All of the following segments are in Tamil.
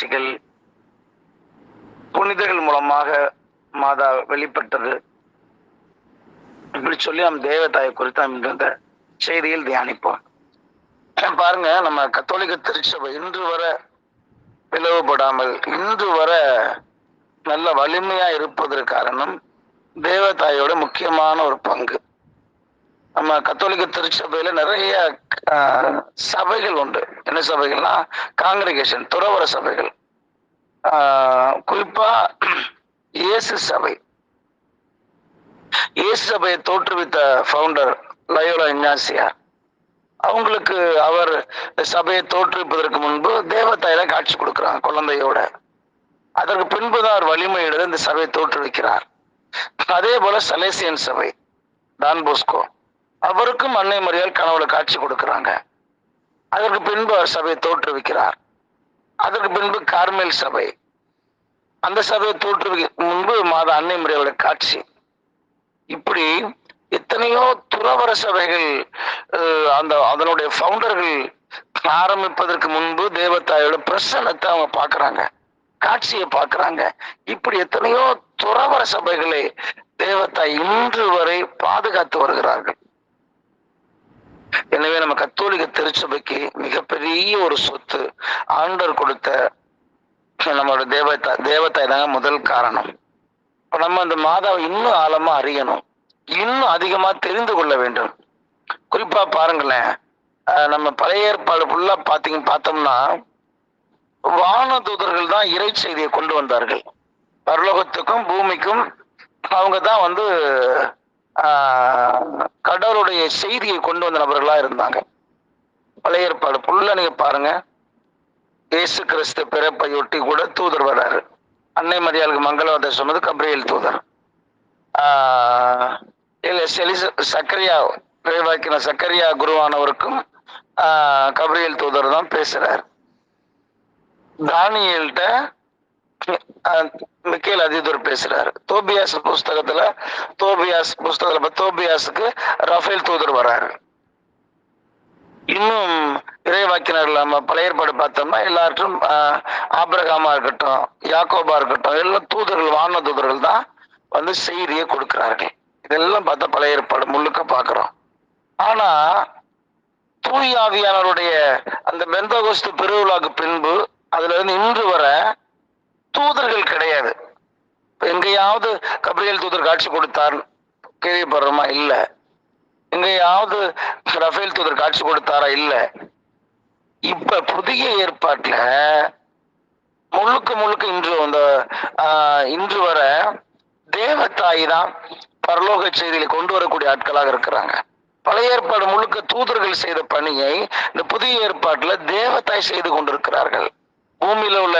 காட்சிகள் புனிதர்கள் மூலமாக மாதா வெளிப்பட்டது. இப்படி சொல்லி நம் தேவதாயை குறித்து நாம் இந்த செய்தியில் தியானிப்போம். பாருங்க நம்ம கத்தோலிக்க திருச்சபை இன்று வர பிளவுபடாமல் இன்று வர நல்ல வலிமையா இருப்பதற்கு காரணம் தேவதாயோட முக்கியமான ஒரு பங்கு. நம்ம கத்தோலிக்க திருச்சபையில நிறைய சபைகள் உண்டு. என்ன சபைகள்னா? காங்கிரிகேஷன் துறவர சபைகள். குறிப்பா இயேசு சபை. இயேசு சபையை தோற்றுவித்த ஃபவுண்டர் லயோலா இஞ்ஞாசியா அவங்களுக்கு அவர் சபையை தோற்றுவிப்பதற்கு முன்பு தேவதாயில காட்சி கொடுக்கிறாங்க குழந்தையோட. அதற்கு பின்புதான் அவர் வலிமை எழுத இந்த சபையை தோற்றுவிக்கிறார். அதே போல சலேசியன் சபை டான் போஸ்கோ. அவருக்கும் அன்னை மரியாள் கனவுல காட்சி கொடுக்கிறாங்க. அதற்கு பின்பு அவர் சபையை தோற்றுவிக்கிறார். அதற்கு பின்பு கார்மேல் சபை. அந்த சபையை தோற்றுவிக்க முன்பு மாத அன்னை மரியாளுடைய காட்சி. இப்படி எத்தனையோ துறவர சபைகள் அந்த அதனுடைய ஃபவுண்டர்கள் ஆரம்பிப்பதற்கு முன்பு தேவத்தாயோட பிரசன்னத்தை அவங்க பார்க்குறாங்க. காட்சியை பார்க்குறாங்க. இப்படி எத்தனையோ துறவர சபைகளை தேவத்தாய் இன்று வரை பாதுகாத்து வருகிறார்கள். எனவே நம்ம கத்தோலிக்க திருச்சபைக்கு மிகப்பெரிய ஒரு சொத்து ஆண்டவர் கொடுத்த நம்மளோட தேவதா தேவதாய் தாங்க முதல் காரணம். இப்ப நம்ம அந்த மாதாவை இன்னும் ஆழமா அறியணும். இன்னும் அதிகமா தெரிந்து கொள்ள வேண்டும். குறிப்பா பாருங்களேன் நம்ம பழைய ஏற்பாடு ஃபுல்லா பாத்தீங்க பார்த்தோம்னா வானதூதர்கள் தான் இறை செய்தியை கொண்டு வந்தார்கள். பரலோகத்துக்கும் பூமிக்கும் அவங்க தான் வந்து கடவுளுடைய செய்தியை கொண்டு வந்த நபர்களா இருந்தாங்க. பழைய ஏற்பாடு ஃபுல்லா நீங்க பாருங்க. இயேசு கிறிஸ்து பிறப்பையொட்டி கூட தூதர் வர்றாரு. அன்னை மரியாளுக்கு மங்களவாதம் சொன்னது கப்ரியல் தூதர். செலிச சக்கரியா விரைவாக்கின சக்கரியா குருவானவருக்கும் ஆஹ் தூதர் தான் பேசுறாரு. தானியல்கிட்ட மிக்கேல் அதிதூர் பேசுறாரு. தோபியாஸ் புஸ்தகத்துல தோபியாஸ் புஸ்தகத்துல தோபியாஸுக்கு ரஃபேல் தூதர் வராரு. இன்னும் இறைவாக்கினர்கள் நம்ம பழைய ஏற்பாடு பார்த்தோம்னா எல்லாற்றும் ஆபிரகாமா இருக்கட்டும் யாக்கோபா இருக்கட்டும் எல்லாம் தூதர்கள் வான தூதர்கள் தான் வந்து செய்தியை கொடுக்கிறார்கள். இதெல்லாம் பார்த்தா பழைய ஏற்பாடு முழுக்க பார்க்குறோம். ஆனா தூயாவியானவருடைய அந்த பெந்தகோஸ்து பெருவிழாவுக்கு பின்பு அதுல இருந்து இன்று வர தூதர்கள் கிடையாது. எங்கேயாவது கபிரியல் தூதர் காட்சி கொடுத்தார் கேள்விப்படுறோமா? இல்ல. எங்கேயாவது ரஃபேல் தூதர் காட்சி கொடுத்தாரா? இல்ல. இப்ப புதிய ஏற்பாட்டுல முழுக்க முழுக்க இன்று அந்த ஆஹ், இன்று வர தேவத்தாய் தான் பரலோக செய்திகளை கொண்டு வரக்கூடிய ஆட்களாக இருக்கிறாங்க. பழைய ஏற்பாடு முழுக்க தூதர்கள் செய்த பணியை இந்த புதிய ஏற்பாட்டுல தேவத்தாய் செய்து கொண்டிருக்கிறார்கள். பூமியில உள்ள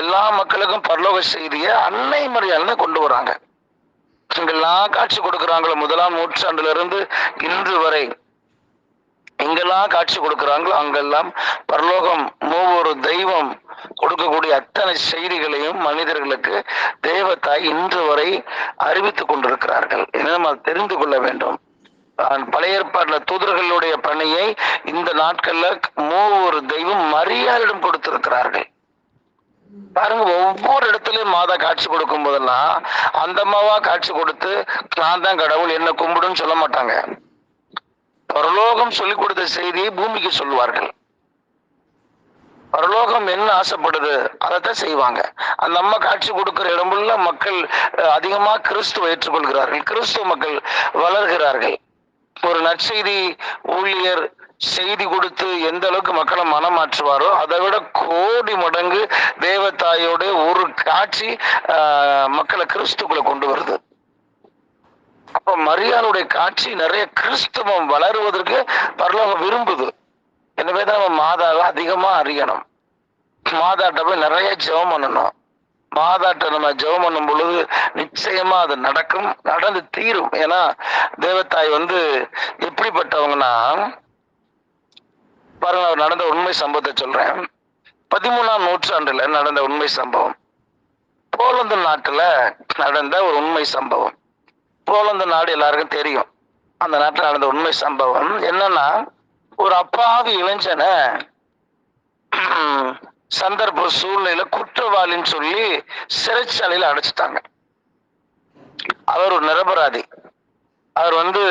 எல்லா மக்களுக்கும் பரலோக செய்தியை அன்னை மரியாதை கொண்டு வராங்க. எங்கெல்லாம் காட்சி கொடுக்கிறாங்களோ முதலாம் நூற்றாண்டுல இருந்து இன்று வரை. எங்கெல்லாம் காட்சி கொடுக்கிறாங்களோ அங்கெல்லாம் பரலோகம் மூவொரு தெய்வம் கொடுக்கக்கூடிய அத்தனை செய்திகளையும் மனிதர்களுக்கு தெய்வத்தாய் இன்று வரை அறிவித்துக் கொண்டிருக்கிறார்கள். என நம்ம தெரிந்து கொள்ள வேண்டும். பழைய ஏற்பாடுல தூதர்களுடைய பணியை இந்த நாட்கள்ல மூவொரு தெய்வம் மரியாதையிடம் கொடுத்திருக்கிறார்கள். பாருங்க ஒவ்வொரு இடத்துலயும் மாதா காட்சி கொடுக்கும் போதெல்லாம் அந்த அம்மாவா காட்சி கொடுத்து நான் தான் கடவுள் என்ன கும்பிடுன்னு சொல்ல மாட்டாங்க. பரலோகம் சொல்லிக் கொடுத்த செய்தியை பூமிக்கு சொல்லுவார்கள். பரலோகம் என்ன ஆசைப்படுது அதைத்தான் செய்வாங்க. அந்த அம்மா காட்சி கொடுக்கிற இடமுள்ள மக்கள் அஹ், அதிகமா கிறிஸ்துவ ஏற்றுக்கொள்கிறார்கள். கிறிஸ்துவ மக்கள் வளர்கிறார்கள். ஒரு நற்செய்தி ஊழியர் செய்தி கொடுத்து எந்த அளவுக்கு மக்களை மனம் மாற்றுவாரோ அதை விட கோடி மடங்கு தேவத்தாயோட ஒரு காட்சி மக்களை கிறிஸ்துக்குள்ள கொண்டு வருது. அப்ப மரியாளுடைய காட்சி நிறைய கிறிஸ்துவம் வளருவதற்கு பரலோகம் விரும்புது. எனவே தான் நம்ம மாதாவை அதிகமா அறியணும். மாதாட்ட போய் நிறைய ஜெபம் பண்ணணும். மாதாட்ட நம்ம ஜெபம் பண்ணும் பொழுது நிச்சயமா அது நடக்கும் நடந்து தீரும். ஏன்னா தேவத்தாய் வந்து எப்படிப்பட்டவங்கன்னா பாருங்க அவர் நடந்த உண்மை சம்பவத்தை சொல்றேன். பதிமூணாம் நூற்றாண்டுல நடந்த உண்மை சம்பவம். போலந்து நாட்டுல நடந்த ஒரு உண்மை சம்பவம். போலந்து நாடு எல்லாருக்கும் தெரியும். அந்த நாட்டில் நடந்த உண்மை சம்பவம் என்னன்னா ஒரு அப்பாவி இளைஞனை சந்தர்ப்ப சூழ்நிலையில குற்றவாளின்னு சொல்லி சிறைச்சாலையில அடைச்சிட்டாங்க. அவர் ஒரு நிரபராதி. அவர் வந்து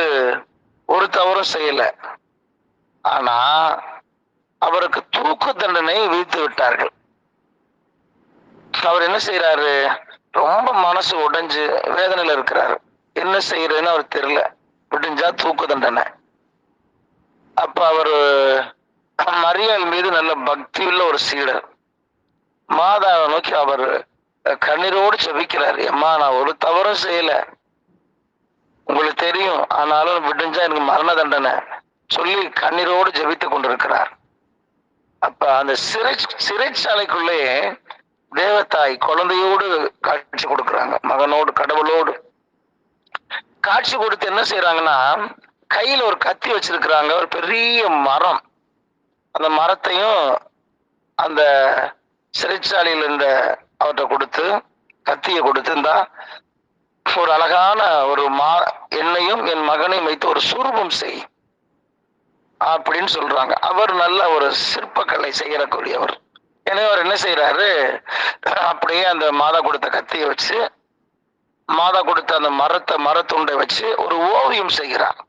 ஒரு தவறும் செய்யல. ஆனா அவருக்கு தூக்கு தண்டனை விதித்து விட்டார்கள். அவர் என்ன செய்யறாரு ரொம்ப மனசு உடைஞ்சு வேதனையில இருக்கிறாரு. என்ன செய்யறதுன்னு அவர் தெரியல. விடிஞ்சா தூக்கு தண்டனை. அப்ப அவரு மரியாள் மீது நல்ல பக்தி உள்ள ஒரு சீடர். மாதாவை நோக்கி அவர் கண்ணீரோடு செபிக்கிறார் அம்மா நான் ஒரு தவறும் செய்யல. உங்களுக்கு தெரியும். ஆனாலும் விடுஞ்சா எனக்கு மரண தண்டனை. சொல்லி கண்ணீரோடு ஜெபித்துக் கொண்டிருக்கிறார். அப்ப அந்த சிறை சிறைச்சாலைக்குள்ளே தேவத்தாய் குழந்தையோடு காட்சி கொடுக்குறாங்க. மகனோடு கடவுளோடு. காட்சி கொடுத்து என்ன செய்யறாங்கன்னா கையில ஒரு கத்தி வச்சிருக்கிறாங்க. ஒரு பெரிய மரம். அந்த மரத்தையும் அந்த சிறைச்சாலையில் இருந்த அவர்கிட்ட கொடுத்து கத்தியை கொடுத்துருந்தா ஒரு அழகான ஒரு மா என்னையும் என் மகனையும் வைத்து ஒரு சுரூபம் செய். அப்படின்னு சொல்றாங்க. அவர் நல்ல ஒரு சிற்பக்கலை செய்யறக்கூடியவர் எனவே அவர் என்ன செய்யறாரு அப்படியே அந்த மாதா கொடுத்த கத்தியை வச்சு மாதா கொடுத்த அந்த மரத்தை மரத்துண்டை வச்சு ஒரு ஓவியம் செய்கிறார்.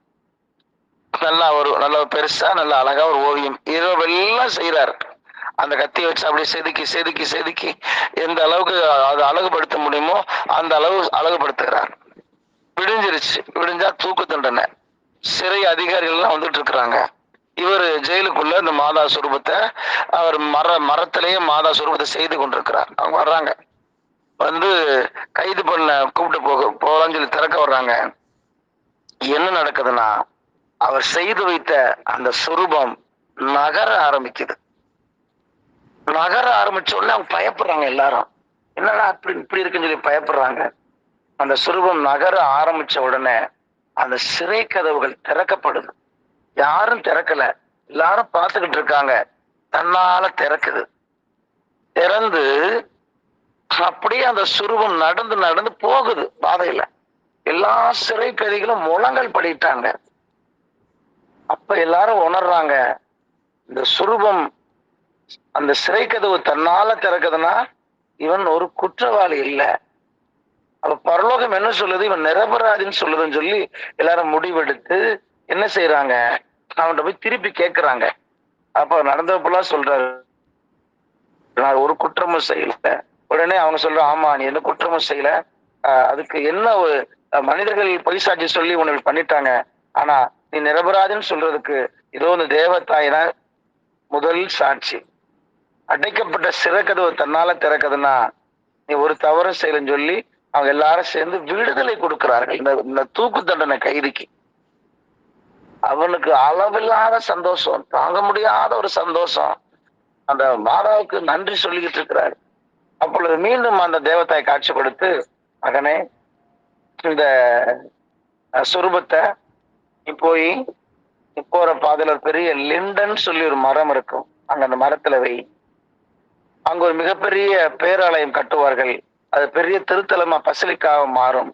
நல்லா ஒரு நல்ல பெருசா நல்ல அழகா ஒரு ஓவியம். இரவெல்லாம் செய்யறாரு அந்த கத்தியை வச்சு அப்படியே செதுக்கி செதுக்கி செதுக்கி எந்த அளவுக்கு அதை அழகுபடுத்த முடியுமோ அந்த அளவு அழகுபடுத்துகிறார். விடிஞ்சிருச்சு. விடிஞ்சா தூக்கு தண்டனை. சிறை அதிகாரிகள்லாம் வந்துட்டு இருக்கிறாங்க. இவர் ஜெயிலுக்குள்ள இந்த மாதா சுரூபத்தை அவர் மர மரத்திலேயே மாதா சுரூபத்தை செய்து கொண்டிருக்கிறார். அவங்க வர்றாங்க. வந்து கைது பண்ண கூப்பிட்டு போக போகலான்னு சொல்லி திறக்க வர்றாங்க. என்ன நடக்குதுன்னா அவர் செய்து வைத்த அந்த சுரூபம் நகர ஆரம்பிக்குது. நகர ஆரம்பிச்ச உடனே அவங்க பயப்படுறாங்க எல்லாரும். என்னடா அப்படி இப்படி இருக்குன்னு சொல்லி பயப்படுறாங்க. அந்த சுரூபம் நகர ஆரம்பிச்ச உடனே அந்த சிறை கதவுகள் திறக்கப்படுது. யாரும் திறக்கல. எல்லாரும் பார்த்துக்கிட்டு இருக்காங்க. தன்னால திறக்குது. திறந்து அப்படியே அந்த சுரூபம் நடந்து நடந்து போகுது பாதையில. எல்லா சிறை கைதிகளும் முழங்கல் படிட்டாங்க. அப்ப எல்லாரும் உணர்றாங்க இந்த சுரூபம் அந்த சிறை கதவு தன்னால திறக்குதுன்னா இவன் ஒரு குற்றவாளி இல்லை. அப்ப பரலோகம் என்ன சொல்லுது? இவன் நிரபராதின்னு சொல்லுதுன்னு சொல்லி எல்லாரும் முடிவெடுத்து என்ன செய்யறாங்க அவன்கிட்ட போய் திருப்பி கேட்குறாங்க அப்போ நடந்தப்பெல்லாம் சொல்றாரு. நான் ஒரு குற்றமும் செய்யல. உடனே அவங்க சொல்ற ஆமா நீ எந்த குற்றமும் செய்யல. அதுக்கு என்ன ஒரு மனிதர்கள் பொய்சாட்சி சொல்லி உனக்கு பண்ணிட்டாங்க. ஆனா நீ நிரபராதின்னு சொல்றதுக்கு இதோ இந்த தேவத்தாயின முதல் சாட்சி. அடைக்கப்பட்ட சிறக்கதவு தன்னால திறக்குதுன்னா நீ ஒரு தவறு செய்யலன்னு சொல்லி அவங்க எல்லாரும் சேர்ந்து விடுதலை கொடுக்கிறார்கள். இந்த இந்த தூக்கு தண்டனை கைதிக்கு. அவனுக்கு அளவில்லாத சந்தோஷம் தாங்க முடியாத ஒரு சந்தோஷம். அந்த மாதாவுக்கு நன்றி சொல்லிக்கிட்டு இருக்கிறார். அப்பொழுது மீண்டும் அந்த தேவத்தாய் காட்சி கொடுத்து மகனே இந்த சுரூபத்தை நீ போய் நீ போற பாதையில பெரிய லிண்டன் சொல்லி ஒரு மரம் இருக்கும். அங்க அந்த மரத்துல வை. அங்க ஒரு மிகப்பெரிய பேராலயம் கட்டுவார்கள். அது பெரிய திருத்தலமா பசலிக்காக மாறும்.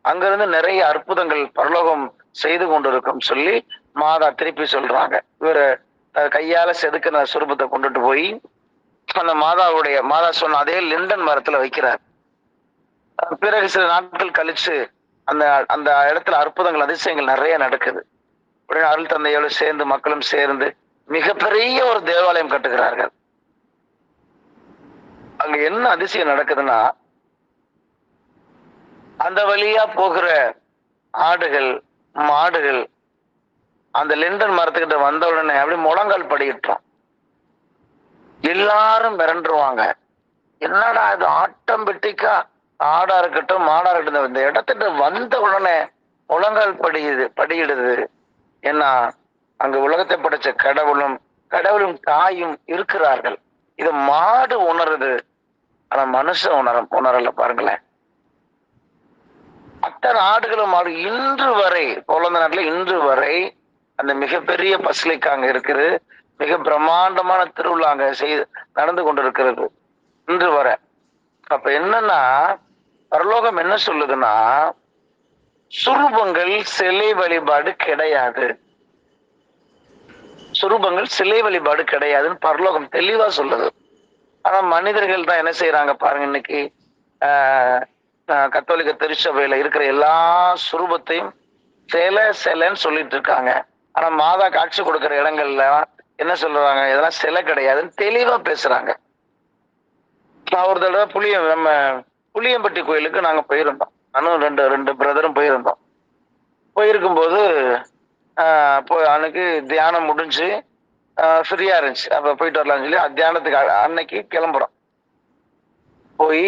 அங்கிருந்து நிறைய அற்புதங்கள் பரலோகம் செய்து கொண்டிருக்கும் சொல்லி மாதா திருப்பி சொல்றாங்க. இவர் கையால செதுக்கின சுரூபத்தை கொண்டுட்டு போய் அந்த மாதாவுடைய மாதா சொன்ன அதே லிண்டன் மரத்துல வைக்கிறார். பிறகு சில நாட்கள் கழிச்சு அந்த அந்த இடத்துல அற்புதங்கள் அதிசயங்கள் நிறைய நடக்குது. உடனே அருள் தந்தையோடு சேர்ந்து மக்களும் சேர்ந்து மிகப்பெரிய ஒரு தேவாலயம் கட்டுகிறார்கள். அங்க என்ன அதிசயம் நடக்குதுன்னா அந்த வழியா போகிற ஆடுகள் மாடுகள் அந்த லிண்டன் மரத்துக்கிட்ட வந்த உடனே அப்படி முழங்கால் படியிட்டோம் எல்லாரும் மிரண்டுருவாங்க. என்னடா இது ஆட்டம் பெட்டிக்கா? ஆடா இருக்கட்டும் மாடா இருக்கட்டும் இந்த இடத்துக்கு வந்த உடனே முழங்கால் படியுது படியிடுது. ஏன்னா அங்க உலகத்தை படைச்ச கடவுளும் கடவுளும் தாயும் இருக்கிறார்கள். இது மாடு உணருது. ஆனா மனுஷன் உணர உணரல பாருங்களேன். அத்தனை ஆடுகளும் மாடு இன்று வரை போலந்த நாட்டுல இன்று வரை அந்த மிகப்பெரிய பசலிக்கு அங்க இருக்குது மிக பிரம்மாண்டமான திருவிழா அங்க செய்து நடந்து கொண்டிருக்கிறது. இன்று வரை. அப்ப என்னன்னா பரலோகம் என்ன சொல்லுதுன்னா சுரூபங்கள் சிலை வழிபாடு கிடையாது. சுரூபங்கள் சிலை வழிபாடு கிடையாதுன்னு பரலோகம் தெளிவா சொல்லுது. ஆனா மனிதர்கள் தான் என்ன செய்யறாங்க பாருங்க இன்னைக்கு ஆஹ், கத்தோலிக்க திருச்சபையில இருக்கிற எல்லா சுரூபத்தையும் சிலை சிலைன்னு சொல்லிட்டு இருக்காங்க. ஆனா மாதா காட்சி கொடுக்கிற இடங்கள்ல என்ன சொல்றாங்க? இதெல்லாம் சிலை கிடையாதுன்னு தெளிவா பேசுறாங்க. நான் ஒரு தடவை புளிய நம்ம புளியம்பட்டி கோயிலுக்கு நாங்க போயிருந்தோம். நானும் ரெண்டு ரெண்டு பிரதரும் போயிருந்தோம். போயிருக்கும்போது ஆஹ், போய் அன்னைக்கு தியானம் முடிஞ்சு ஃப்ரீயா இருந்துச்சு. அப்ப போயிட்டு வரலாம்னு சொல்லி தியானத்துக்கு அன்னைக்கு கிளம்புறோம். போய்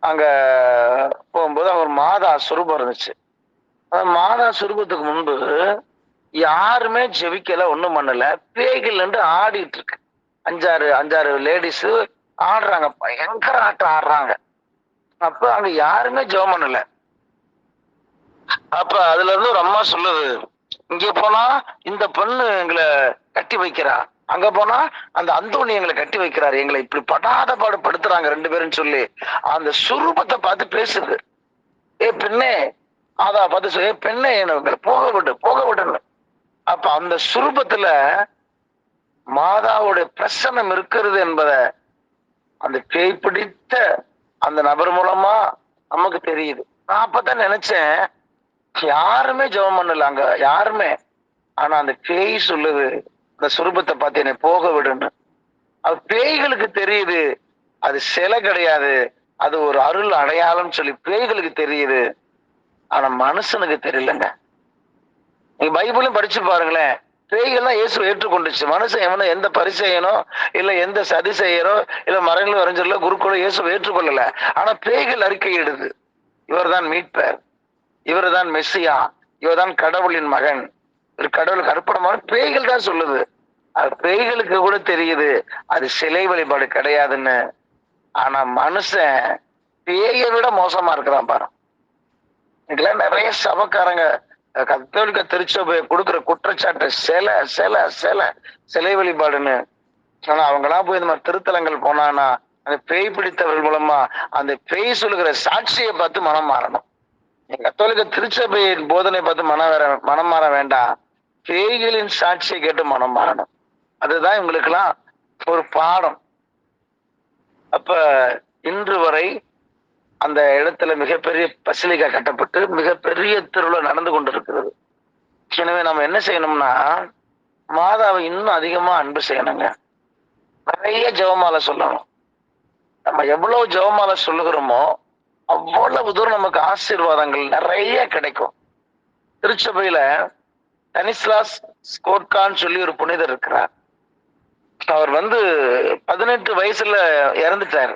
அங்க போகும்போது அவர் மாதா சுரூபம் இருந்துச்சு. அந்த மாதா சுரூபத்துக்கு முன்பு யாருமே ஜெபிக்கல ஒன்றும் பண்ணல. பேய்கள் நின்று ஆடிட்டு இருக்கு. அஞ்சாறு அஞ்சாறு லேடிஸ் ஆடுறாங்க. பயங்கர ஆட்டம் ஆடுறாங்க. அப்ப அங்க யாருமே ஜெபம் பண்ணல. அப்ப அதுல இருந்து ஒரு அம்மா சொல்லுது இங்க போனா இந்த பொண்ணு எங்களை கட்டி வைக்கிறா. அங்க போனா அந்த அந்தோணி எங்களை கட்டி வைக்கிறாரு. எங்களை இப்படி படாத பாடு படுத்துறாங்க ரெண்டு பேரும் சொல்லி அந்த சுரூபத்தை பார்த்து பேசுது. ஏ பெண்ணே அதா பார்த்து சொல்லி, ஏ பெண்ணே என்ன போக விடு போக விடுன்னு. அப்ப அந்த சுரூபத்துல மாதாவுடைய பிரசன்னம் இருக்கிறது என்பதை அந்த பேய் பிடித்த அந்த நபர் மூலமா நமக்கு தெரியுது. நான் அப்பதான் நினைச்சேன் யாருமே ஜெபம் பண்ணல அங்க யாருமே. ஆனா அந்த பேய் சொல்லுது அந்த சுரூபத்தை பார்த்து என்னை போக விடுன்னு. அது பேய்களுக்கு தெரியுது. அது சிலை கிடையாது. அது ஒரு அருள் அடையாளம் சொல்லி பேய்களுக்கு தெரியுது. ஆனா மனுஷனுக்கு தெரியலங்க. நீங்க பைபிளும் படிச்சு பாருங்களேன். பேய்கள்லாம் இயேசு ஏற்றுக்கொண்டுச்சு. மனுஷன் எவனோ எந்த பரிசெயனோ இல்ல எந்த சதி செய்யறோ இல்ல மரங்களும் வரைஞ்சல குருக்களோ இயேசு ஏற்றுக்கொள்ளல. ஆனா பேய்கள் அறிக்கையிடுது. இவர்தான் மீட்பர். இவர்தான் மெஸ்ஸியா. இவர் தான் கடவுளின் மகன். கடவுளுக்கு அர்ப்பணமான பேய்கள் தான் சொல்லுது. அது பேய்களுக்கு கூட தெரியுது. அது சிலை வழிபாடு கிடையாதுன்னு. ஆனா மனுஷன் பேயை விட மோசமா இருக்கிறான் பாரு. இதுக்கெல்லாம் நிறைய சபக்காரங்க கத்தோலிக்க திருச்சபை கொடுக்குற குற்றச்சாட்டு சிலை சிலை சிலை சிலை வழிபாடுன்னு. ஆனா அவங்களா போய் இந்த மாதிரி திருத்தலங்கள் போனானா அந்த பேய் பிடித்தவர்கள் மூலமா அந்த பேய் சொல்லுகிற சாட்சியை பார்த்து மனம் மாறணும். கத்தோலிக்க திருச்சபையின் போதனை பார்த்து மனம் வேற மனம் மாற வேண்டாம். பேய்களின் சாட்சியை கேட்டு மனம் மாறணும். அதுதான் இவங்களுக்கெல்லாம் ஒரு பாடம். அப்ப இன்று வரை அந்த இடத்துல மிகப்பெரிய பசிலிகா கட்டப்பட்டு மிகப்பெரிய திருவிழா நடந்து கொண்டிருக்கிறது. எனவே நம்ம என்ன செய்யணும்னா மாதாவை இன்னும் அதிகமா அன்பு செய்யணுங்க. நிறைய ஜெபமாலை சொல்லணும். நம்ம எவ்வளவு ஜெபமாலை சொல்லுகிறோமோ அவ்வளவு தூரம் நமக்கு ஆசீர்வாதங்கள் நிறைய கிடைக்கும். திருச்சபையில தனிஸ்லாஸ் ஸ்கோட்கான்னு சொல்லி ஒரு புனிதர் இருக்கிறார். அவர் வந்து பதினெட்டு வயசுல இறந்துட்டாரு.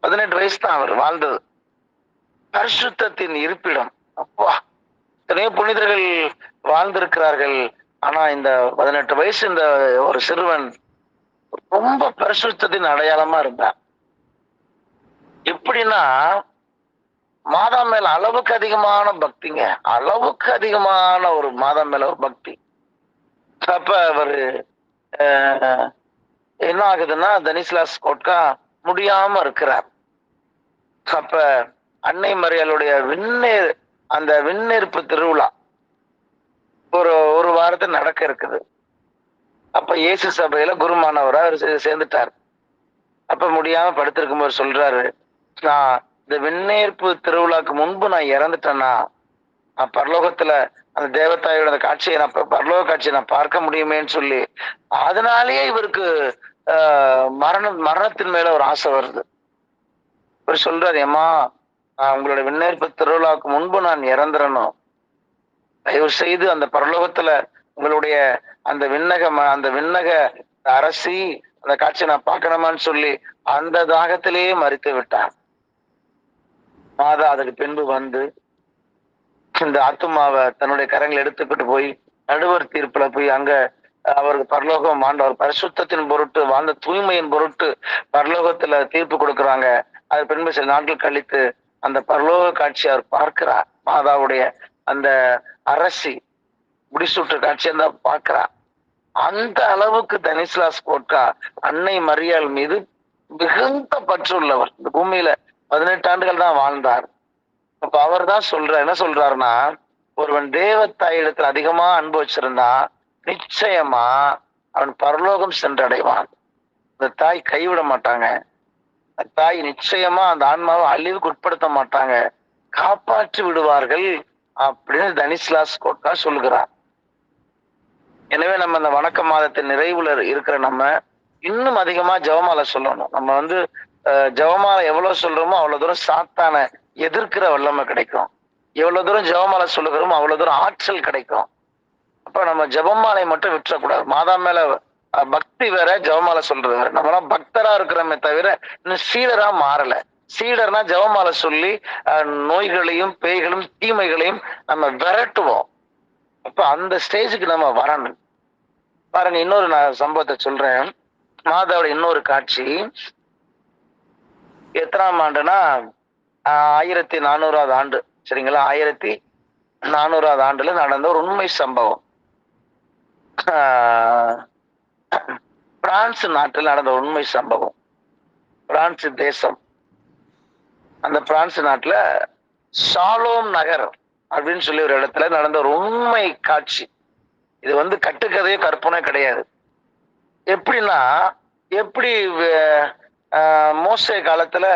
பதினெட்டு வயசு தான் அவர் வாழ்ந்தது. பரிசுத்தத்தின் இருப்பிடம். அப்பா எத்தனையோ புனிதர்கள் வாழ்ந்திருக்கிறார்கள். ஆனா இந்த பதினெட்டு வயசு இந்த ஒரு சிறுவன் ரொம்ப பரிசுத்தத்தின் அடையாளமா இருந்தார் எப்படின்னா மாதா மேல அளவுக்கு அதிகமான பக்திங்க. அளவுக்கு அதிகமான ஒரு மாதா மேல ஒரு பக்தி. அப்ப அவரு என்ன ஆகுதுன்னா தனிஸ்லாஸ் கோட்கா முடியாம இருக்கிறார். அப்ப அன்னை மரியாளுடைய விண்ணேர் அந்த விண்ணேற்பு திருவிழா ஒரு ஒரு வாரத்தில் நடக்க இருக்குது. அப்ப இயேசு சபையில குருமானவரா அவர் சேர்ந்துட்டார். அப்ப முடியாம படுத்திருக்கும்போது சொல்றாரு நான் இந்த விண்ணேற்பு திருவிழாக்கு முன்பு நான் இறந்துட்டேன்னா நான் பரலோகத்துல அந்த தேவதாயோட அந்த காட்சியை நான் பரலோக காட்சியை நான் பார்க்க முடியுமேன்னு சொல்லி அதனாலேயே இவருக்கு ஆஹ், மரணம் மரணத்தின் மேல ஒரு ஆசை வருது. இவர் சொல்றாரு ஏம்மா நான் உங்களுடைய விண்ணேற்பு திருவிழாவுக்கு முன்பு நான் இறந்துடணும் தயவு செய்து அந்த பரலோகத்துல உங்களுடைய அந்த விண்ணக ம- அந்த விண்ணக அரசி அந்த காட்சியை நான் பார்க்கணுமான்னு சொல்லி அந்த தாகத்திலேயே மறித்து விட்டார். மாதா அதுக்கு பின்பு வந்து இந்த ஆத்துமாவை தன்னுடைய கரங்களை எடுத்துக்கிட்டு போய் நடுவர் தீர்ப்புல போய் அங்க அவருக்கு பரலோகம் ஆண்டவர் பரிசுத்தத்தின் பொருட்டு வாழ்ந்த தூய்மையின் பொருட்டு பரலோகத்துல தீர்ப்பு கொடுக்கறாங்க. அது பின்பு சில நாட்கள் கழித்து அந்த பரலோக காட்சி அவர் பார்க்கிறார். மாதாவுடைய அந்த அரசி முடிசூட்டு காட்சியை தான் பார்க்கிறார். அந்த அளவுக்கு தனிஸ்லாஸ் கோட்கா அன்னை மரியாள் மீது மிகுந்த பற்றுள்ளவர் இந்த பூமியில பதினெட்டு ஆண்டுகள் தான் வாழ்ந்தார். அப்ப அவர் தான் சொல்ற என்ன சொல்றாருன்னா ஒருவன் தேவத்தாயிடத்தில் அதிகமா அன்பு வச்சிருந்தா நிச்சயமா அவன் பரலோகம் சென்றடைவான். அந்த தாய் கைவிட மாட்டாங்க. அந்த தாய் நிச்சயமா அந்த ஆன்மாவை அழிவுக்கு உட்படுத்த மாட்டாங்க. காப்பாற்றி விடுவார்கள் அப்படின்னு தனிஸ்லாஸ் கோட்டா சொல்லுகிறார். எனவே நம்ம இந்த வணக்க மாதத்தின் நிறைவுல இருக்கிற நம்ம இன்னும் அதிகமா ஜெவமால சொல்லணும். நம்ம வந்து அஹ், ஜெபமாலை எவ்வளவு சொல்றோமோ அவ்வளவு தூரம் சாத்தான எதிர்க்கிற வல்லமை கிடைக்கும். எவ்வளவு தூரம் ஜெபமாலை சொல்லுகிறோமோ அவ்வளவு தூரம் ஆற்றல் கிடைக்கும். அப்ப நம்ம ஜெபமாலை மட்டும் விட்டுறக்கூடாது. மாதா மேல பக்தி வேற ஜெபமாலை சொல்றது வேற. நம்மளாம் பக்தரா இருக்கிறோமே தவிர இன்னும் சீடரா மாறல. சீடர்னா ஜெபமாலை சொல்லி அஹ், நோய்களையும் பேய்களும் தீமைகளையும் நம்ம விரட்டுவோம். அப்ப அந்த ஸ்டேஜுக்கு நம்ம வரணும். பாருங்க இன்னொரு நான் சம்பவத்தை சொல்றேன். மாதாவோட இன்னொரு காட்சி. எத்தனாம் ஆண்டுனா ஆயிரத்தி நானூறாவது ஆண்டு சரிங்களா? ஆயிரத்தி நானூறாவது ஆண்டுல நடந்த ஒரு உண்மை சம்பவம். பிரான்ஸ் நாட்டில் நடந்த உண்மை சம்பவம். பிரான்ஸ் தேசம். அந்த பிரான்ஸ் நாட்டுல சாலோம் நகர் அப்படின்னு சொல்லி ஒரு இடத்துல நடந்த ஒரு உண்மை காட்சி. இது வந்து கட்டுக்கதையோ கற்பனை கிடையாது. எப்படின்னா எப்படி மோசே காலத்துல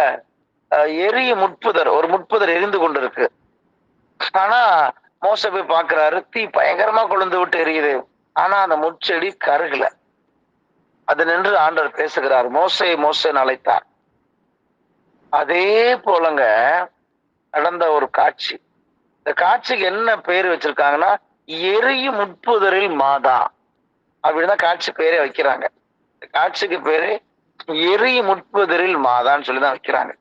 எரிய முட்புதர் ஒரு முட்புதர் எரிந்து கொண்டிருக்கு. ஆனா மோச போய் பாக்குறாரு தீ பயங்கரமா கொழுந்து விட்டு எரியுது. ஆனா அந்த முட்செடி கருகல. அது நின்று ஆண்டவர் பேசுகிறார் மோசே மோசேன்னு அழைத்தார். அதே போலங்க நடந்த ஒரு காட்சி. இந்த காட்சிக்கு என்ன பேர் வச்சிருக்காங்கன்னா எரியும் முட்புதரில் மாதா. அப்படின்னு தான் காட்சி பேரே வைக்கிறாங்க. காட்சிக்கு பேரு எரி முட்புதரில் மாதான்னு சொல்லிதான் வைக்கிறாங்க.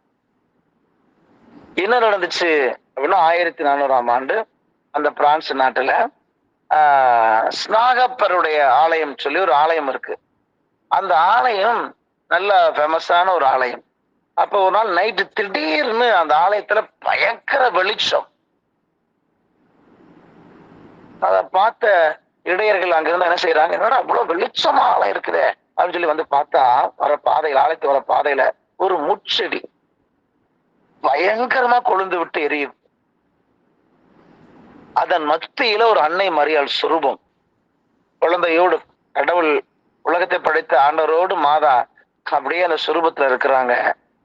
என்ன நடந்துச்சு அப்படின்னா ஆயிரத்தி நானூறாம் ஆண்டு அந்த பிரான்ஸ் நாட்டுல ஆஹ், ஸ்நாகப்பருடைய ஆலயம் சொல்லி ஒரு ஆலயம் இருக்கு. அந்த ஆலயம் நல்ல ஃபேமஸான ஒரு ஆலயம். அப்போ ஒரு நாள் நைட்டு திடீர்னு அந்த ஆலயத்துல பயங்கர வெளிச்சம். அதை பார்த்த இடையர்கள் அங்கிருந்து என்ன செய்யறாங்க என்னடா அவ்வளவு வெளிச்சமா ஆலயம் இருக்குதே. அப்படின்னு சொல்லி வந்து பார்த்தா வர பாதையில ஆலயத்து வர பாதையில ஒரு முட்செடி பயங்கரமா கொழுந்து விட்டு எரியுது. அதன் மத்தியில ஒரு அன்னை மரியாள் சுரூபம். குழந்தையோடு கடவுள் உலகத்தை படைத்த ஆண்டவரோடு மாதா அப்படியே அந்த சுரூபத்துல இருக்கிறாங்க.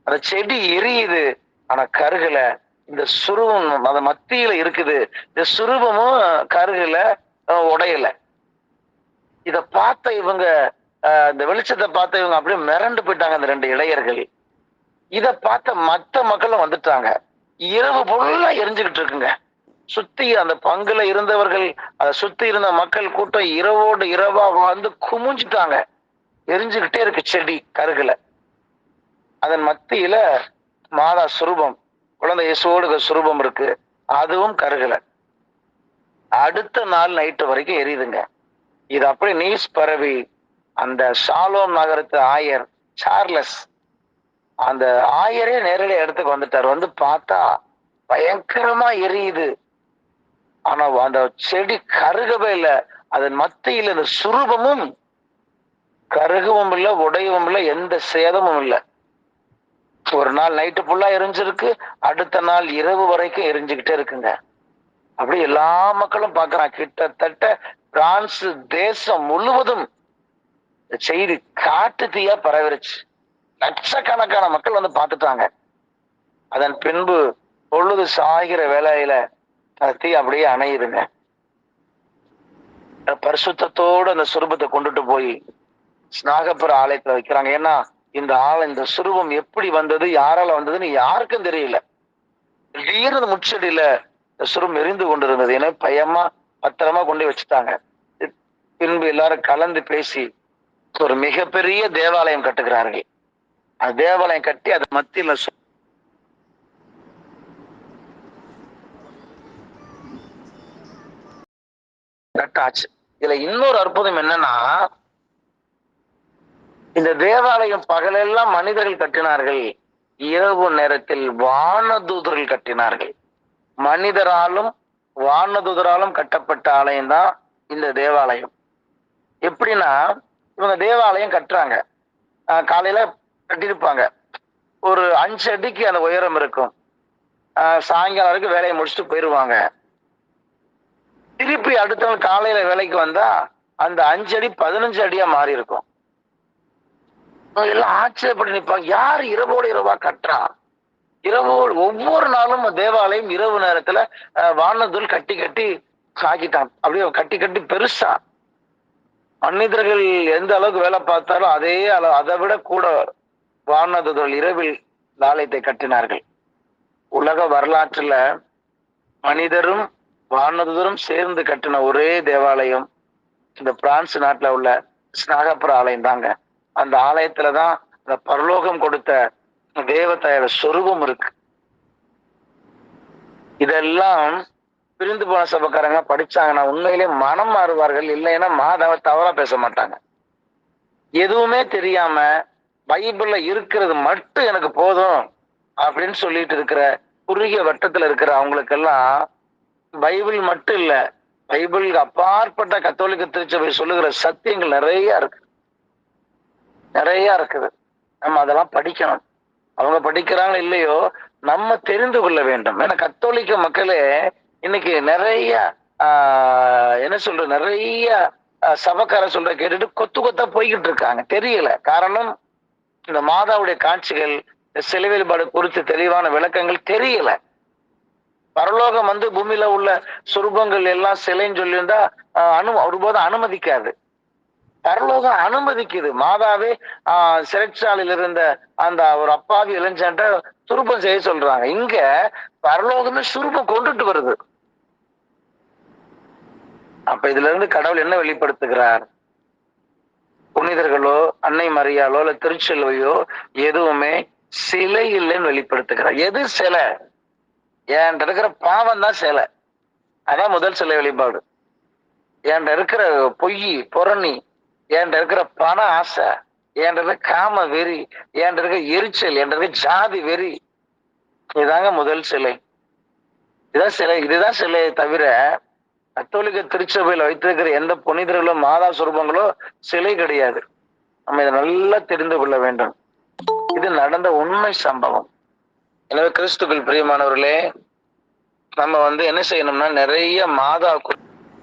அந்த செடி எரியுது ஆனா கருகல இந்த சுரூபம் அந்த மத்தியில இருக்குது. இந்த சுரூபமும் கருகல உடையல. இத பார்த்த இவங்க இந்த வெளிச்சத்தை பார்த்த இவங்க அப்படியே மிரண்டு போயிட்டாங்க அந்த ரெண்டு இளையர்கள் இதை பார்த்த மத்த மக்களும் வந்துட்டாங்க. இரவு ஃபுல்லா எரிஞ்சுக்கிட்டு இருக்குங்க. சுத்தி அந்த பங்குல இருந்தவர்கள் அதை சுத்தி இருந்த மக்கள் கூட்டம் இரவோடு இரவா வந்து குமிஞ்சிட்டாங்க. எரிஞ்சுக்கிட்டே இருக்கு செடி கருகுல. அதன் மத்தியில மாதா சுரூபம் குழந்தை இயேசுவோடு சுரூபம் இருக்கு. அதுவும் கருகல. அடுத்த நாள் நைட்டு வரைக்கும் எரியுதுங்க. இது அப்படி நீஸ் பரவி அந்த ஷாலோம் நகரத்து ஆயர் சார்லஸ் அந்த ஆயரே நேரடியாக இடத்துக்கு வந்துட்டார். வந்து பார்த்தா பயங்கரமா எரியுது. ஆனா அந்த செடி கருகவே இல்லை. அதன் மத்தியில் இந்த சுரூபமும் கருகவும் இல்லை உடையவும் இல்லை எந்த சேதமும் இல்லை. ஒரு நாள் நைட்டு ஃபுல்லா எரிஞ்சிருக்கு. அடுத்த நாள் இரவு வரைக்கும் எரிஞ்சுக்கிட்டே இருக்குங்க. அப்படி எல்லா மக்களும் பார்க்கறான் கிட்டத்தட்ட பிரான்ஸ் தேசம் முழுவதும் செய்தி காட்டு தீயா பரவிருச்சு. லட்சக்கணக்கான மக்கள் வந்து பார்த்துட்டாங்க. அதன் பின்பு பொழுது சாகிற வேலையில அந்த தீ அப்படியே அணையுதுங்க. பரிசுத்தத்தோடு அந்த சுரூபத்தை கொண்டுட்டு போய் ஸ்நாகப்புற ஆலயத்துல வைக்கிறாங்க. ஏன்னா இந்த ஆள் இந்த சுரூபம் எப்படி வந்தது யாரால வந்ததுன்னு யாருக்கும் தெரியல. திடீர்னு முச்சடியில இந்த சுரூபம் எரிந்து கொண்டிருந்தது. ஏன்னா பயமா பத்திரமா கொண்டு வச்சுட்டாங்க. பின்பு எல்லாரும் கலந்து பேசி ஒரு மிகப்பெரிய தேவாலயம் கட்டுகிறார்கள். அந்த தேவாலயம் கட்டி அது மத்தியில் கட்டாச்சு. இதுல இன்னொரு அற்புதம் என்னன்னா இந்த தேவாலயம் பகலெல்லாம் மனிதர்கள் கட்டினார்கள். இரவு நேரத்தில் வானதூதர்கள் கட்டினார்கள். மனிதராலும் வானதூதராலும் கட்டப்பட்ட ஆலயம் தான் இந்த தேவாலயம். எப்படின்னா இவங்க தேவாலயம் கட்டுறாங்க. ஆஹ் காலையில கட்டியிருப்பாங்க. ஒரு அஞ்சு அடிக்கு அந்த உயரம் இருக்கும். ஆஹ் சாயங்காலம் வரைக்கும் வேலையை முடிச்சுட்டு போயிடுவாங்க திருப்பி அடுத்த நாள் காலையில வேலைக்கு வந்தா அந்த அஞ்சு அடி பதினஞ்சு அடியா மாறி இருக்கும். எல்லாம் ஆச்சரியப்பட்டு நிற்பாங்க யார் இரவோடு இரவா கட்டுறா? இரவோடு ஒவ்வொரு நாளும் தேவாலயம் இரவு நேரத்துல அஹ், வானதூள் கட்டி கட்டி சாக்கிட்டான். அப்படியே கட்டி கட்டி பெருசா. மனிதர்கள் எந்த அளவுக்கு வேலை பார்த்தாலும் அதே அளவு அதை விட கூட வானதுதல் இரவில் ஆலயத்தை கட்டினார்கள். உலக வரலாற்றுல மனிதரும் வானதுதரும் சேர்ந்து கட்டின ஒரே தேவாலயம் இந்த பிரான்ஸ் நாட்டுல உள்ள ஸ்நாகப்புற ஆலயம் தாங்க. அந்த ஆலயத்துல தான் இந்த பரலோகம் கொடுத்த தேவதையோட சொரூபம் இருக்கு. இதெல்லாம் பிரிந்து போன சபக்காரங்க படிச்சாங்கன்னா உண்மையிலே மனம் மாறுவார்கள் இல்லைன்னா மாதாவை தவறா பேச மாட்டாங்க. எதுவுமே தெரியாம பைபிள்ல இருக்கிறது மட்டும் எனக்கு போதும் அப்படின்னு சொல்லிட்டு இருக்கிற குறுகிய வட்டத்துல இருக்கிற அவங்களுக்கெல்லாம் பைபிள் மட்டும் இல்ல பைபிளுக்கு அப்பாற்பட்ட கத்தோலிக்க திருச்சபை சொல்லுகிற சத்தியங்கள் நிறைய இருக்கு. நிறைய இருக்குது. நம்ம அதெல்லாம் படிக்கணும். அவங்க படிக்கிறாங்க இல்லையோ நம்ம தெரிந்து கொள்ள வேண்டும். ஏன்னா கத்தோலிக்க மக்களே இன்னைக்கு நிறைய ஆஹ், என்ன சொல்ற நிறைய சபக்கார சொல்ற கேட்டுட்டு கொத்து கொத்தா போய்கிட்டு இருக்காங்க. தெரியல. காரணம் இந்த மாதாவுடைய காட்சிகள் சிலை வழிபாடு குறித்து தெளிவான விளக்கங்கள் தெரியல. பரலோகம் வந்து பூமியில உள்ள சுரூபங்கள் எல்லாம் சிலைன்னு சொல்லியிருந்தா அனு ஒருபோதும் அனுமதிக்காது. பரலோகம் அனுமதிக்குது. மாதாவே ஆஹ் சிறைச்சாலையில் இருந்த அந்த ஒரு அப்பாவி இளைஞன்ட்ட சுரூபம் செய்ய சொல்றாங்க. இங்க பரலோகமே சுரூபம் கொண்டுட்டு வருது. அப்ப இதுல இருந்து கடவுள் என்ன வெளிப்படுத்துகிறார்? புனிதர்களோ அன்னை மரியாலோ இல்ல திருச்செல்வையோ எதுவுமே சிலை இல்லைன்னு வெளிப்படுத்துகிறார். எது சிலை? என்கிட்ட இருக்கிற பாவம் தான் சிலை. அதான் முதல் சிலை வெளிப்பாடு. என்கிட்ட இருக்கிற பொய் புறணி என்கிட்ட இருக்கிற பண ஆசை என்கிட்ட காம வெறி என்கிட்ட இருக்கிற எரிச்சல் என்கிட்ட ஜாதி வெறி. இதாங்க முதல் சிலை. இதுதான் சிலை. இதுதான் சிலையை தவிர கத்தோலிக்க திருச்சபையில வைத்திருக்கிற எந்த புனிதர்களோ மாதா சுரூபங்களோ சிலை கிடையாது. நம்ம இதை நல்லா தெரிந்து கொள்ள வேண்டும். இது நடந்த உண்மை சம்பவம். எனவே கிறிஸ்துக்கள் பிரியமானவர்களே நம்ம வந்து என்ன செய்யணும்னா நிறைய மாதா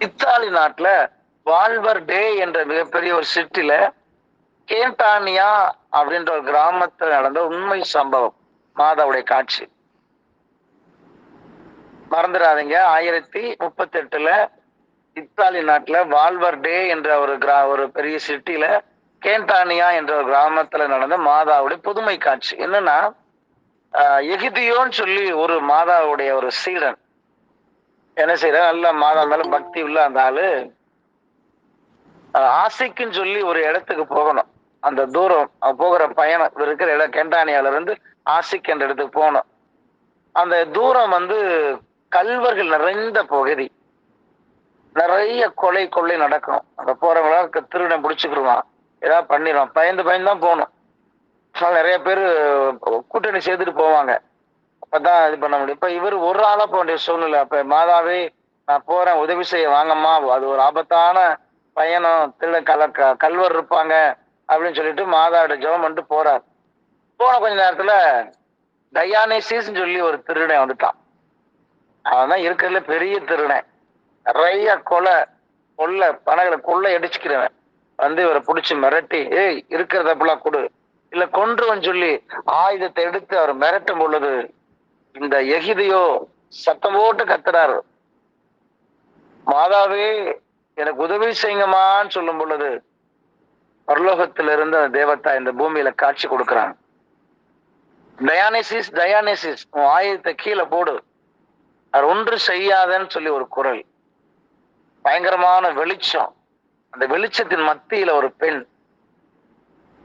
இத்தாலி நாட்டுல வால்வர் டே என்ற மிகப்பெரிய ஒரு சிட்டில கேண்டானியா அப்படின்ற ஒரு கிராமத்தில் நடந்த உண்மை சம்பவம் மாதாவுடைய காட்சி. மறந்துடாதீங்க. ஆயிரத்தி முப்பத்தி எட்டுல இத்தாலி நாட்டுல வால்வர் டே என்ற ஒரு கிரா ஒரு பெரிய சிட்டில கேண்டானியா என்ற ஒரு கிராமத்துல நடந்த மாதாவுடைய புதுமை காட்சி. என்னன்னா ஆஹ், எகிதியோன்னு சொல்லி ஒரு மாதாவுடைய ஒரு சீடன். என்ன செய்யற நல்ல மாதா மேல பக்தி உள்ள அந்த ஆளு. ஆசைக்குன்னு சொல்லி ஒரு இடத்துக்கு போகணும். அந்த தூரம் போகிற பயணம் இருக்கிற இடம் கேண்டானியால இருந்து ஆசிக் என்ற இடத்துக்கு போகணும். அந்த தூரம் வந்து கல்வர்கள் நிறைந்த பகுதி. நிறைய கொலை கொள்ளை நடக்கும் அந்த போறவங்கள திருடன் பிடிச்சிக்கிடுவான் ஏதாவது பண்ணிடுவான் பயந்து பயந்து தான் போகணும். நிறைய பேர் கூட்டணி சேர்த்துட்டு போவாங்க. அப்பதான் இது பண்ண முடியும். இப்ப இவர் ஒரு ஆளா போக வேண்டிய சூழ்நிலை. அப்ப மாதாவே நான் போறேன் உதவி செய்ய வாங்கம்மா. அது ஒரு ஆபத்தான பயணம். திருட கல க- கல்வர் இருப்பாங்க அப்படின்னு சொல்லிட்டு மாதாவோட ஜெபம் பண்ணிட்டு போறார். போன கொஞ்ச நேரத்துல டயானேசிஸ் சொல்லி ஒரு திருடன் வந்துட்டான். அவன் இருக்கிறதுல பெரிய திருடன். நிறைய கொலை கொள்ளை பணங்களை கொள்ளை அடிச்சுக்கிறவன். வந்து இவரை பிடிச்சி மிரட்டி ஏய் இருக்கிறதப்பெல்லாம் கொடு. இல்ல கொன்றுவன் சொல்லி ஆயுதத்தை எடுத்து அவர் மிரட்டும் பொழுது இந்த எகிதியோ சத்தம் போட்டு கத்துறாரு. மாதாவே எனக்கு உதவி செய்யுங்கம்மான்னு சொல்லும் பொழுது பரலோகத்திலிருந்து இருந்து அந்த தேவத்தா இந்த பூமியில காட்சி கொடுக்குறாங்க டயானிசிஸ் டயானிசிஸ் உன் ஆயுதத்தை கீழே போடு. அவர் ஒன்று செய்யாதன்னு சொல்லி ஒரு குரல். பயங்கரமான வெளிச்சம். அந்த வெளிச்சத்தின் மத்தியில ஒரு பெண்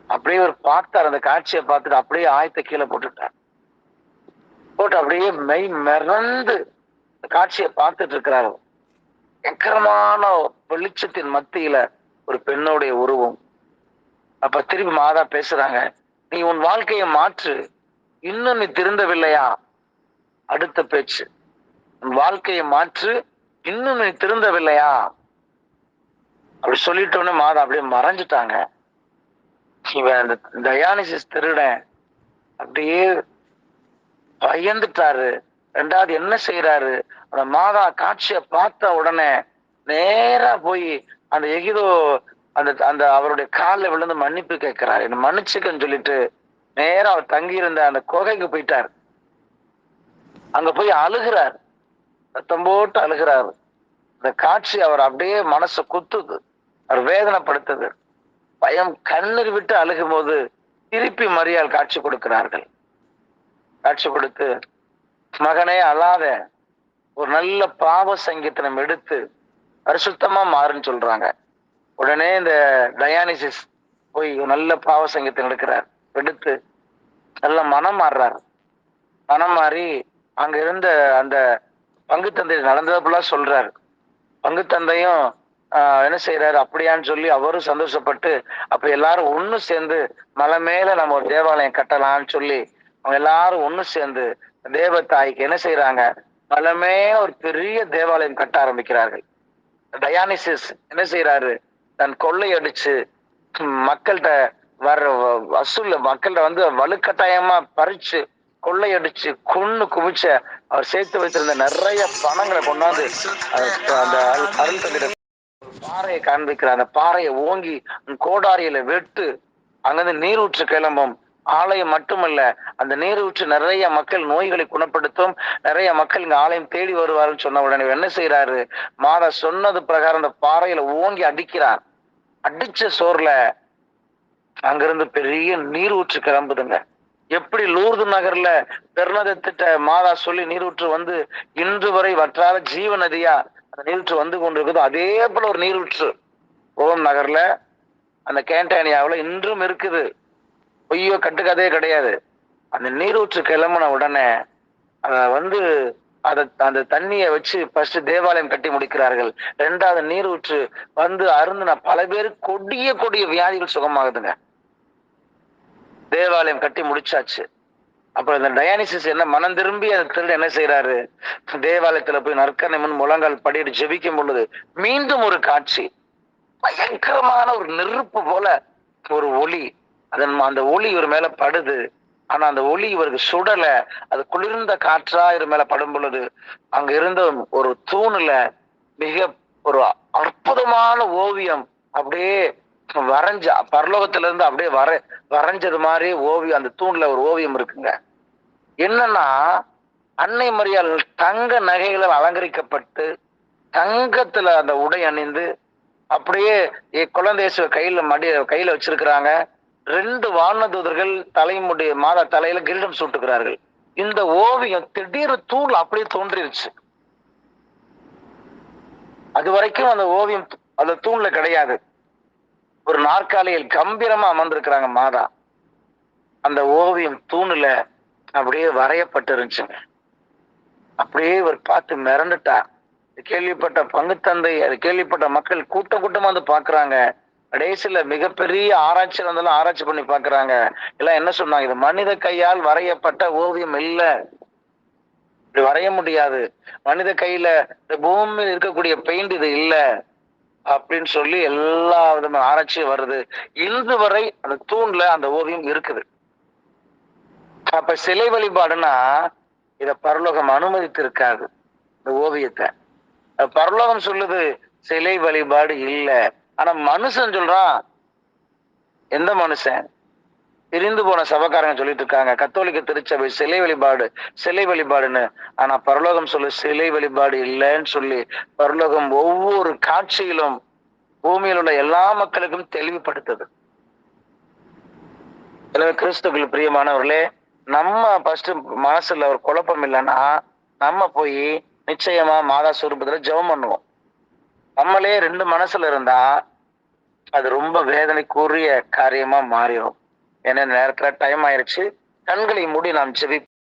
அப்படியே ஒரு பார்த்தார். அந்த காட்சியை பார்த்துட்டு அப்படியே ஆயத்தை கீழே போட்டுட்டார். போட்டு அப்படியே மெய் மிரந்து அந்த காட்சியை பார்த்துட்டு இருக்கிறாரு. பயங்கரமான வெளிச்சத்தின் மத்தியில ஒரு பெண்ணுடைய உருவம். அப்ப திருப்பி மாதா பேசுறாங்க நீ உன் வாழ்க்கையை மாற்று. இன்னும் நீ திருந்தவில்லையா? அடுத்த பேச்சு. வாழ்க்கையை மாற்று இன்னும் நீ திருந்தவில்லையா? அப்படி சொல்லிட்டோன்னு மாதா அப்படியே மறைஞ்சிட்டாங்க. இவன் அந்த டயானிசிஸ் திருடன் அப்படியே பயந்துட்டாரு. ரெண்டாவது என்ன செய்யறாரு அந்த மாதா காட்சியை பார்த்த உடனே நேரா போய் அந்த எகிதோ அந்த அந்த அவருடைய காலில் விழுந்து மன்னிப்பு கேட்கிறார். என்ன மன்னிச்சுக்கன்னு சொல்லிட்டு நேரா அவர் தங்கி இருந்த அந்த குகைக்கு போயிட்டார். அங்க போய் அழுகிறார். ரத்தம் போட்டு அழுகிறாரு. இந்த காட்சி அவர் அப்படியே மனசை குத்துது. அவர் வேதனைப்படுத்துது. பயம் கண்ணீர் விட்டு அழுகும் போது திருப்பி மரியாள் காட்சி கொடுக்கிறார்கள். காட்சி கொடுத்து மகனே அழாத. ஒரு நல்ல பாவ சங்கீதனம் எடுத்து பரிசுத்தமா மாறுன்னு சொல்றாங்க. உடனே இந்த டயானிசிஸ் போய் ஒரு நல்ல பாவ சங்கீதம் எடுக்கிறார். எடுத்து நல்ல மனம் மாறுறார். மனம் மாறி அங்க இருந்த அந்த பங்கு தந்தை நடந்ததுல சொல்றாரு. பங்கு தந்தையும் என்ன செய்யறாரு அப்படியான்னு சொல்லி அவரும் சந்தோஷப்பட்டு அப்ப எல்லாரும் ஒன்று சேர்ந்து மலை மேல நம்ம ஒரு தேவாலயம் கட்டலாம்னு சொல்லி அவங்க எல்லாரும் ஒன்று சேர்ந்து தேவ தாய்க்கு என்ன செய்யறாங்க மலை மேல ஒரு பெரிய தேவாலயம் கட்ட ஆரம்பிக்கிறார்கள். டயானிசிஸ் என்ன செய்யறாரு தன் கொள்ளை அடிச்சு மக்கள்கிட்ட வர்ற வ- மக்கள்கிட்ட வந்து வலுக்கட்டாயமா பறிச்சு கொள்ளையடிச்சு கொன்னு குவிச்ச அவர் சேர்த்து வைத்திருந்த நிறைய பணங்களை கொண்டாந்து அந்த- அருள் அருள் பாறையை காண்பிக்கிற அந்த பாறையை ஓங்கி கோடாரியில வெட்டு அங்கிருந்து நீரூற்று கிளம்பும். ஆலயம் மட்டுமல்ல அந்த நீரூற்று நிறைய மக்கள் நோய்களை குணப்படுத்தும் நிறைய மக்கள் இங்க ஆலயம் தேடி வருவாருன்னு சொன்ன உடனே என்ன செய்யறாரு மாதா சொன்னது பிரகாரம் அந்த பாறையில ஓங்கி அடிக்கிறார். அடிச்ச சோர்ல அங்கிருந்து பெரிய நீரூற்று கிளம்புதுங்க. எப்படி லூர்து நகர்ல பெருநதத்திட்ட மாதா சொல்லி நீரூற்று வந்து இன்று வரை வற்றாத ஜீவ நதியா அந்த நீரூற்று வந்து கொண்டிருக்குதோ அதே போல ஒரு நீரூற்று. ஓம் நகர்ல அந்த கேண்டானியாவில் இன்றும் இருக்குது. பொய்யோ கட்டுக்கதையே கிடையாது. அந்த நீரூற்று கிளம்புன உடனே அதை வந்து அதை அந்த தண்ணியை வச்சு ஃபர்ஸ்ட் தேவாலயம் கட்டி முடிக்கிறார்கள். ரெண்டாவது நீரூற்று வந்து அருந்தின பல பேர் கொடிய கொடிய வியாதிகள் சுகமாகுதுங்க. தேவாலயம் கட்டி முடிச்சாச்சு. அப்புறம் இந்த டயானிசிஸ் என்ன மனம் திரும்பி அந்த திருடன் என்ன செய்யறாரு தேவாலயத்துல போய் நற்கனை முன் முழங்கால் படிட்டு ஜெபிக்கும் பொழுது மீண்டும் ஒரு காட்சி. பயங்கரமான ஒரு நெருப்பு போல ஒரு ஒளி. அதன் அந்த ஒளி இவர் மேல படுது. ஆனா அந்த ஒளி இவருக்கு சுடல. அது குளிர்ந்த காற்றா இவர் மேல படும் பொழுது அங்க இருந்த ஒரு தூணுல மிக ஒரு அற்புதமான ஓவியம் அப்படியே வரைஞ்ச பரலோகத்துல இருந்து அப்படியே வர வரைஞ்சது மாதிரி ஓவியம் அந்த தூண்ல ஒரு ஓவியம் இருக்குங்க. என்னன்னா அன்னை மரியாள் தங்க நகைகளால் அலங்கரிக்கப்பட்டு தங்கத்துல அந்த உடை அணிந்து அப்படியே எ- கையில மடி கையில வச்சிருக்கிறாங்க. ரெண்டு வானதூதர்கள் தலைமுடைய மாதா தலையில கிரீடம் சூட்டுகிறார்கள். இந்த ஓவியம் திடீர் தூள் அப்படியே தோன்றிருச்சு. அது வரைக்கும் அந்த ஓவியம் அந்த தூண்ல கிடையாது. ஒரு நாற்காலியில் கம்பீரமா அமர்ந்திருக்கிறாங்க மாதா. அந்த ஓவியம் தூணுல அப்படியே வரையப்பட்டு இருந்துச்சுங்க அப்படியே இவர் பார்த்து மிரண்டுட்டா. கேள்விப்பட்ட பங்குத்தந்தை அது கேள்விப்பட்ட மக்கள் கூட்டம் கூட்டமா வந்து பாக்குறாங்க கடைசியில மிகப்பெரிய ஆராய்ச்சி இருந்தாலும் ஆராய்ச்சி பண்ணி பாக்குறாங்க எல்லாம் என்ன சொன்னாங்க? இது மனித கையால் வரையப்பட்ட ஓவியம் இல்ல. இப்படி வரைய முடியாது. மனித கையில இந்த பூமியில் இருக்கக்கூடிய பெயிண்ட் இது இல்லை. அப்படின்னு சொல்லி எல்லா விதமான ஆராய்ச்சியும் வருது. இன்று வரை அந்த தூண்ல அந்த ஓவியம் இருக்குது. அப்ப சிலை வழிபாடுனா இத பரலோகம் அனுமதித்திருக்காது. இந்த ஓவியத்தை. பரலோகம் சொல்லுது சிலை வழிபாடு இல்லை. ஆனா மனுஷன் சொல்றான். எந்த மனுஷன்? பிரிந்து போன சபக்காரங்க சொல்லிட்டு இருக்காங்க. கத்தோலிக்க திருச்சபை சிலை வழிபாடு சிலை வழிபாடுன்னு. ஆனா பரலோகம் சொல்லு சிலை வழிபாடு இல்லைன்னு சொல்லி பரலோகம் ஒவ்வொரு காட்சியிலும் பூமியில் உள்ள எல்லா மக்களுக்கும் தெளிவுபடுத்துது. எனவே கிறிஸ்துக்கள் பிரியமானவர்களே நம்ம ஃபர்ஸ்ட் மனசுல ஒரு குழப்பம் இல்லைன்னா நம்ம போய் நிச்சயமா மாதா சுரூபத்துல ஜெபம் பண்ணுவோம். நம்மளே ரெண்டு மனசுல இருந்தா அது ரொம்ப வேதனைக்குரிய காரியமா மாறிடும் ஏன்னா நேரத்தில் டைம் ஆயிருச்சு. கண்களை மூடி நாம் ஜெபி